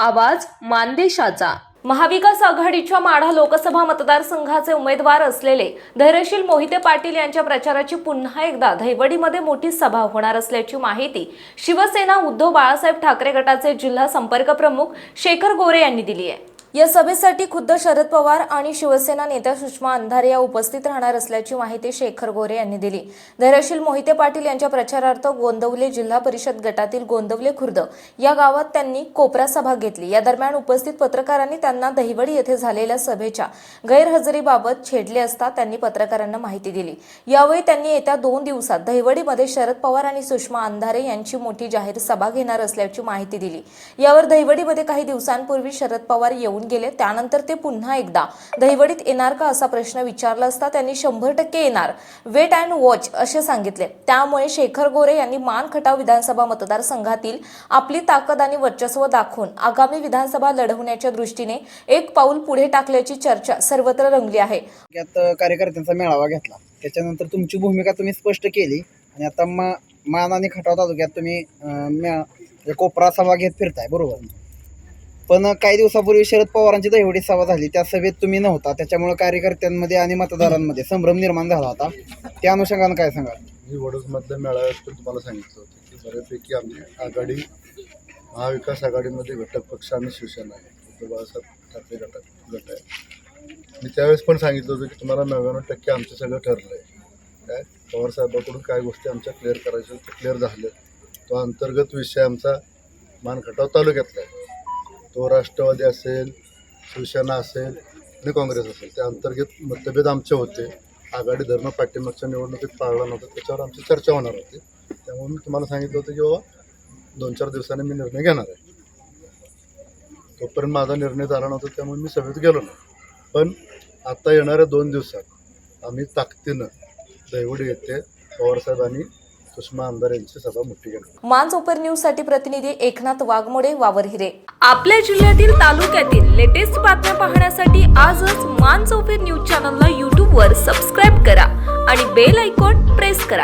आवाज मानदेशाचा. महाविकास आघाडीच्या माढा लोकसभा मतदारसंघाचे उमेदवार असलेले धैर्यशील मोहिते पाटील यांच्या प्रचाराची पुन्हा एकदा धैवडीमध्ये मोठी सभा होणार असल्याची माहिती शिवसेना उद्धव बाळासाहेब ठाकरे गटाचे जिल्हा संपर्क प्रमुख शेखर गोरे यांनी दिली आहे. या सभेसाठी खुद्द शरद पवार आणि शिवसेना नेत्या सुषमा अंधारे या उपस्थित राहणार असल्याची माहिती शेखर गोरे यांनी दिली. धैर्यशील मोहिते पाटील यांच्या प्रचारार्थ गोंदवले जिल्हा परिषद गटातील गोंदवले खुर्द या गावात त्यांनी कोपरा सभा घेतली. या दरम्यान उपस्थित पत्रकारांनी त्यांना दहिवडी येथे झालेल्या सभेच्या गैरहजेरीबाबत छेडले असता त्यांनी पत्रकारांना माहिती दिली. यावेळी त्यांनी येत्या दोन दिवसात दहिवडीमध्ये शरद पवार आणि सुषमा अंधारे यांची मोठी जाहीर सभा घेणार असल्याची माहिती दिली. यावर दहिवडीमध्ये काही दिवसांपूर्वी शरद पवार येऊन गेले त्यानंतर ते पुन्हा एकदा दहिवडीत येणार का असा प्रश्न विचारला असता त्यांनी शंभर टक्के येणार. वेट अँड वॉच असे सांगितले. त्यामुळे शेखर गोरे यांनी मान खटाव विधानसभा मतदारसंघातील आपली ताकद आणि वर्चस्व दाखवून आगामी विधानसभा लढवण्याच्या दृष्टीने एक पाऊल पुढे टाकल्याची चर्चा सर्वत्र रंगली आहे. कार्यकर्त्यांचा मेळावा घेतला. त्याच्यानंतर तुमची भूमिका तुम्ही स्पष्ट केली आणि आता मा मान आणि खटाव तालुक्यात तुम्ही म्हणजे कोपरा सभा घेत फिरताय बरोबर? पण काही दिवसापूर्वी शरद पवारांची दहिवडी सभा झाली. त्या सभेत तुम्ही नव्हता. त्याच्यामुळे कार्यकर्त्यांमध्ये आणि मतदारांमध्ये संभ्रम निर्माण झाला होता. त्या अनुषंगानं काय सांगाल? मी वडोदमधल्या मेळाव्यात पण तुम्हाला सांगितलं होतं की बऱ्यापैकी आम्ही आघाडी महाविकास आघाडीमध्ये घटक पक्ष आणि शिवसेना आहे. बाळासाहेब ठाकरे घटक गट आहे. मी त्यावेळेस पण सांगितलं होतं की तुम्हाला नव्याण्णव टक्के आमचं सगळं ठरलं आहे काय पवारसाहेबाकडून काय गोष्टी आमच्या क्लिअर करायच्या ते क्लिअर झाले तो अंतर्गत विषय आमचा मानखटाव तालुक्यातला आहे. तो राष्ट्रवादी असेल शिवसेना असेल आणि काँग्रेस असेल त्या अंतर्गत मतभेद आमचे होते. आघाडी धरणं पाठिंबाच्या निवडणुकीत पाळला नव्हता त्याच्यावर आमची चर्चा होणार होती. त्यामुळे मी तुम्हाला सांगितलं होतं की बाबा दोन चार दिवसांनी मी निर्णय घेणार आहे. तोपर्यंत माझा निर्णय झाला नव्हता त्यामुळे मी सभेत गेलो नाही. पण आता येणाऱ्या दोन दिवसात आम्ही ताकदीनं दैवडी येथे पवारसाहेब आणि सुषमा आमदार यांची सभा मोठी न्यूजसाठी प्रतिनिधी एकनाथ वाघमोडे वावरहिरे आपल्या जिल्ह्यातील तालुक्यातील लेटेस्ट बातम्या पाहण्यासाठी आजच मानसोफेर न्यूज चॅनलला यूट्यूबवर सबस्क्राईब करा आणि बेल आयकॉन प्रेस करा.